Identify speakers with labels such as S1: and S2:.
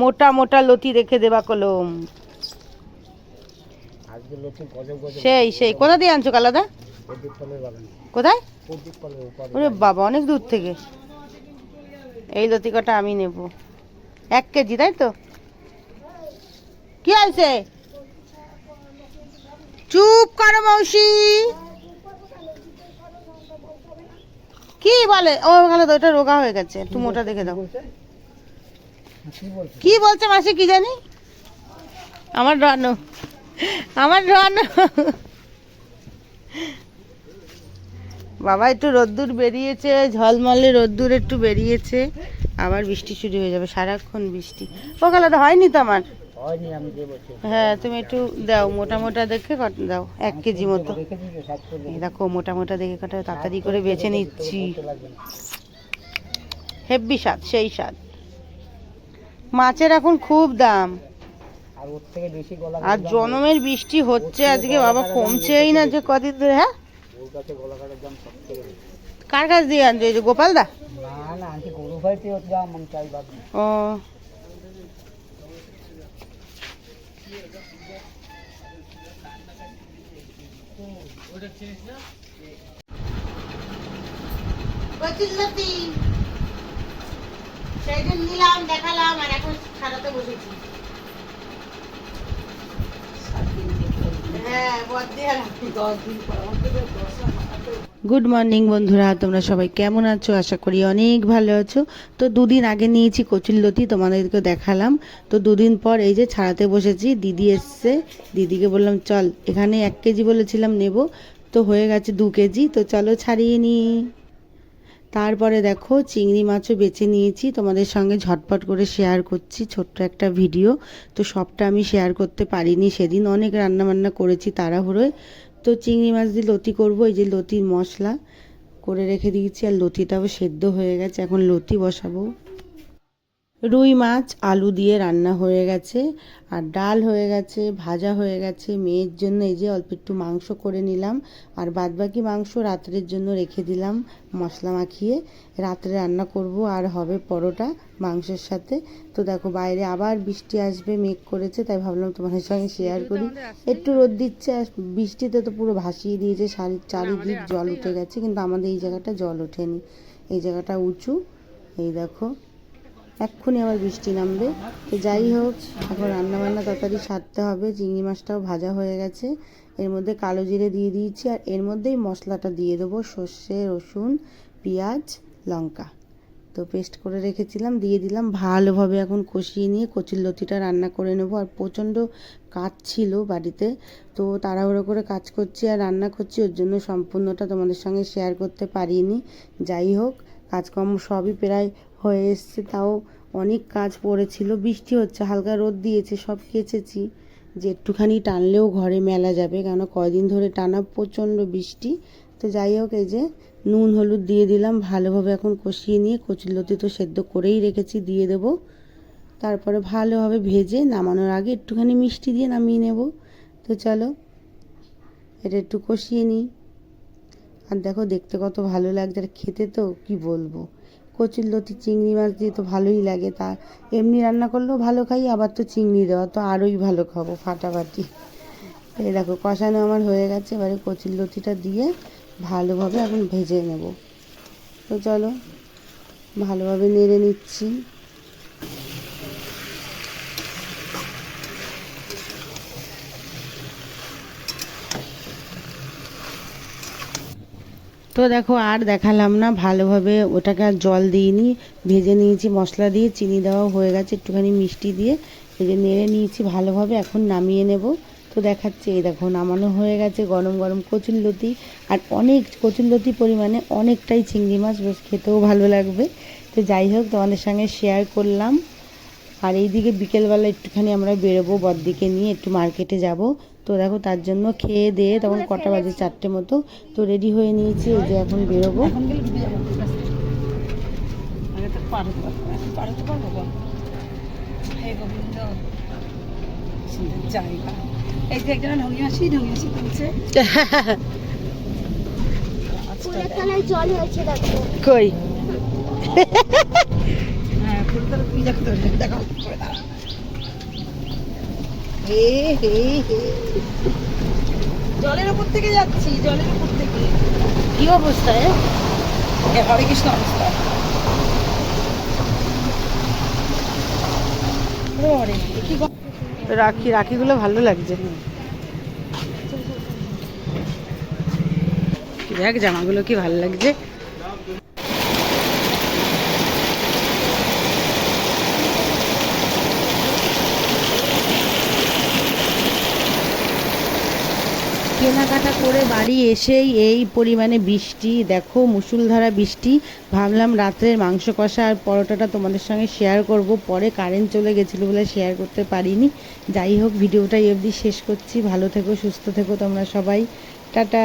S1: মোটা মোটা লতি রেখে দেবা কলম। সেই সেই। কোথা দিয়ে আনছো কালাদা? কোথায়? ওরে বাবা অনেক দূর থেকে। এই লতি কটা আমি নেব। এক কেজি তাই তো? কি আছে চুপ করো মৌসি কি বলে? ও ওখানে তো ওটা রোগা হয়ে গেছে। একটু মোটা দেখে দাও।
S2: কি বলছে
S1: কি মাসি কি জানি? আমার রানো। আমার রানো। বাবা একটু রোদ্দুর বেরিয়েছে ঝলমলে রোদ্দুর একটু বেরিয়েছে আবার বৃষ্টি শুরু হয়ে যাবে সারাক্ষণ বৃষ্টি। ও কালাদা হয়নি তো আমার?
S2: হয়নি আমি যে বলছি।
S1: হ্যাঁ তুমি একটু দাও মোটা মোটা দেখে দাও এক কেজি মতো। দেখো মোটা মোটা দেখে কটা তাড়াতাড়ি করে বেছে নিচ্ছি। হেব্বি স্বাদ সেই স্বাদ। মাছের এখন খুব দাম।
S2: আর ওর থেকে বেশি গলা
S1: আর জনমের বৃষ্টি হচ্ছে আজকে বাবা কমছেই না যে কদিন ধরে হ্যাঁ? কার কাছ দিয়ে আনছো এই যে গোপাল দা। ও। নিলাম দেখালাম আর এখন সারাতে বসেছি হ্যাঁ বদ্দি আর আমি দশ দিন পর আমাকে তো দশ গুড মর্নিং বন্ধুরা, তোমরা সবাই কেমন আছো? আশা করি অনেক ভালো আছো। তো দুদিন আগে নিয়েছি কচুল্লতি তোমাদেরকে দেখালাম। তো দুদিন পর এই যে ছাড়াতে বসেছি, দিদি এসছে। দিদিকে বললাম, চল, এখানে এক কেজি বলেছিলাম নেব। তো হয়ে গেছে দু কেজি, তো চলো ছাড়িয়ে নিই। তারপরে দেখো চিংড়ি মাছও বেছে নিয়েছি। তোমাদের সঙ্গে ঝটপট করে শেয়ার করছি, ছোট্ট একটা ভিডিও তো সবটা আমি শেয়ার করতে পারিনি, সেদিন অনেক রান্নাবান্না করেছি তাড়াহুড়োয়। তো চিংড়ি মাছ দিয়ে লতি করব, এই যে লতির মশলা করে রেখে দিয়েছি, আর লতিটাও সেদ্ধ হয়ে গেছে, এখন লতি বসাবো। রুই মাছ আলু দিয়ে রান্না হয়ে গেছে আর ডাল হয়ে গেছে ভাজা হয়ে গেছে। মেয়ের জন্য এই যে অল্প একটু মাংস করে নিলাম আর বাদবাকি মাংস রাত্রের জন্য রেখে দিলাম মশলা মাখিয়ে। রাত্রে রান্না করব আর হবে পরোটা মাংসের সাথে। তো দেখো বাইরে আবার বৃষ্টি আসবে মেঘ করেছে তাই ভাবলাম তোমাদের সঙ্গে শেয়ার করি। একটু রোদ দিচ্ছে আর বৃষ্টিতে তো পুরো ভাসিয়ে দিয়েছে চারি- চারিদিক জল উঠে গেছে কিন্তু আমাদের এই জায়গাটা জল ওঠেনি। এই জায়গাটা উঁচু এই দেখো। এক্ষুনি আবার বৃষ্টি নামবে। তো যাই হোক, এখন রান্না বান্না তাড়াতাড়ি সারতে হবে। চিংড়ি মাছটাও ভাজা হয়ে গেছে। এর মধ্যে কালো জিরে দিয়ে দিয়েছি আর এর মধ্যেই মশলাটা দিয়ে দেবো। সর্ষে, রসুন, পেঁয়াজ, লঙ্কা। তো পেস্ট করে রেখেছিলাম, দিয়ে দিলাম। ভালোভাবে এখন কষিয়ে নিয়ে কচুর লতিটা রান্না করে নেব। আর প্রচণ্ড কাজ ছিল বাড়িতে, তো তাড়াহুড়ো করে কাজ করছি আর রান্না করছি। ওর জন্য সম্পূর্ণটা তোমাদের সঙ্গে শেয়ার করতে পারিনি। যাই হোক কাজকর্ম সবই প্রায় হয়ে এসছে, তাও অনেক কাজ পড়েছিল। বৃষ্টি হচ্ছে, হালকা রোদ দিয়েছে, সব কেচেছি। যে একটুখানি টানলেও ঘরে মেলা যাবে কেন কয়দিন ধরে টানা প্রচণ্ড বৃষ্টি। তো যাই হোক, এই যে নুন, হলুদ দিয়ে দিলাম, ভালোভাবে এখন কষিয়ে নিয়ে কচুরলতি তো সেদ্ধ করেই রেখেছি, দিয়ে দেবো। তারপরে ভালোভাবে ভেজে নামানোর আগে একটুখানি মিষ্টি দিয়ে নামিয়ে নেব। তো চলো, এটা একটু কষিয়ে নিই। আর দেখো দেখতে কত ভালো লাগছে, আর খেতে তো কি বলব? কচুর লতি, চিংড়ি মাছ দিয়ে তো ভালোই লাগে। তা এমনি রান্না করলেও ভালো খাই, আবার তো চিংড়ি দেওয়া, তো আরোই ভালো খাব ফাটাফাটি। এই দেখো, কষানো আমার হয়ে গেছে, এবারে কচুর লতিটা দিয়ে ভালোভাবে এখন ভেজে নেব। তো চলো, ভালোভাবে নেড়ে নিচ্ছি। তো দেখো আর দেখালাম না, ভালোভাবে ওটাকে আর জল দিইনি, ভেজে নিয়েছি মশলা দিয়ে, চিনি দেওয়া হয়ে গেছে একটুখানি মিষ্টি দিয়ে, ভেজে নেড়ে নিয়েছি ভালোভাবে, এখন নামিয়ে নেব। তো দেখাচ্ছে, এই দেখো নামানো হয়ে গেছে গরম গরম কচুরলতি আর অনেক কচুরলতি পরিমাণে অনেকটাই চিংড়ি মাছ, বেশ খেতেও ভালো লাগবে। তো যাই হোক, তোমাদের সঙ্গে শেয়ার করলাম। আর এইদিকে বিকেলবেলা একটুখানি আমরা বেরোবো বদ্দিকে নিয়ে একটু মার্কেটে যাব। তো দেখো তার জন্য খেয়ে দিয়ে তখন কটা বাজে চারটে মতো। তো রেডি হয়ে নিয়েছি এই যে এখন বেরোবো।
S2: জায়গা। এই যে একজন ঢঙ্গি মাসি ঢঙ্গি মাসি তুলছে
S1: কই?
S2: জলের উপর থেকে যাচ্ছি জলের উপর থেকে।
S1: কি অবস্থায়
S2: হরে কৃষ্ণ অবস্থা। ওরে এ কি গো-
S1: রাখি রাখিগুলো ভালো লাগছে। দেখ জামাগুলো কি ভালো লাগছে। কেনাকাটা করে বাড়ি এসেই এই পরিমাণে বৃষ্টি। দেখো, মুসুলধারা বৃষ্টি। ভাবলাম রাত্রের মাংস কষা আর পরোটাটা তোমাদের সঙ্গে শেয়ার করব। পরে কারেন্ট চলে গেছিল বলে শেয়ার করতে পারিনি। যাই হোক ভিডিওটা অবধি শেষ করছি। ভালো থেকো, সুস্থ থেকো তোমরা সবাই। টাটা!